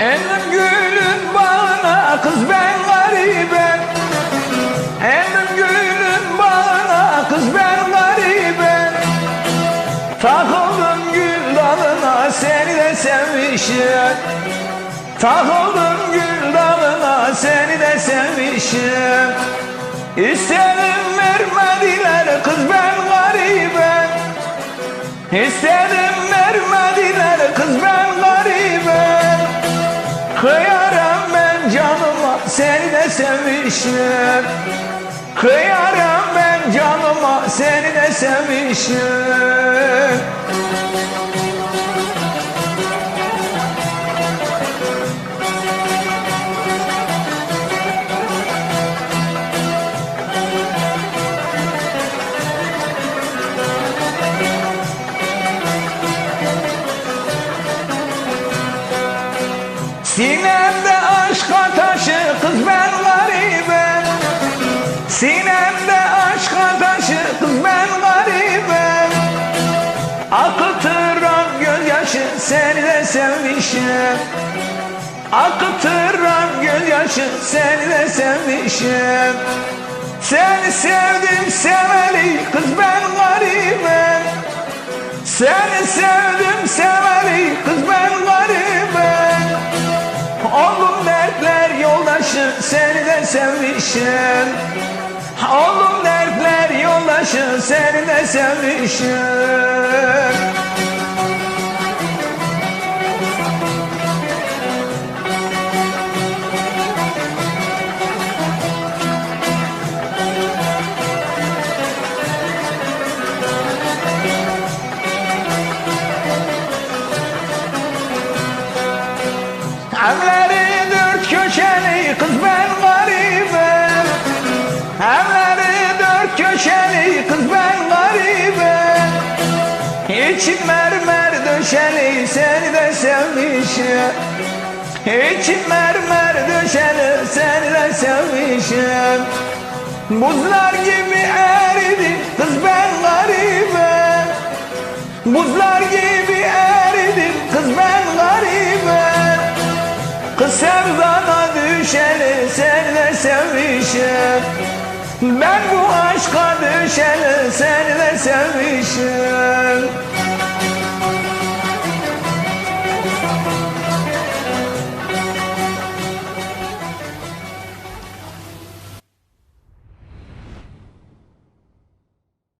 Elin gülün bana kız ben garibem Elin gülün bana kız ben garibem Takıldım gül dalına seni de sevmişim. Takıldım gül dalına seni de sevmişim. İstedim vermediler kız ben garibem İstedim sevmişim Kıyarım ben canıma seni de sevmişim Sinemde aşk ataşı kız ben Sinemde aşk ataşı kız ben garibim Akıtıran gözyaşı seni de sevmişim. Akıtıran gözyaşı seni de sevmişim. Seni sevdim seveli kız ben garibim Seni sevdim sevmişim Oğlum dertler yoldaşı seni de sevmişim Evleri döşeli seni de sevmişim İçin mermer döşeli seni sevmişim Buzlar gibi eridi kız ben garibim Buzlar gibi eridi kız ben garibim Kız sevdana düşeni seni sevmişim Ben bu aşka düşeni seni de sevmişim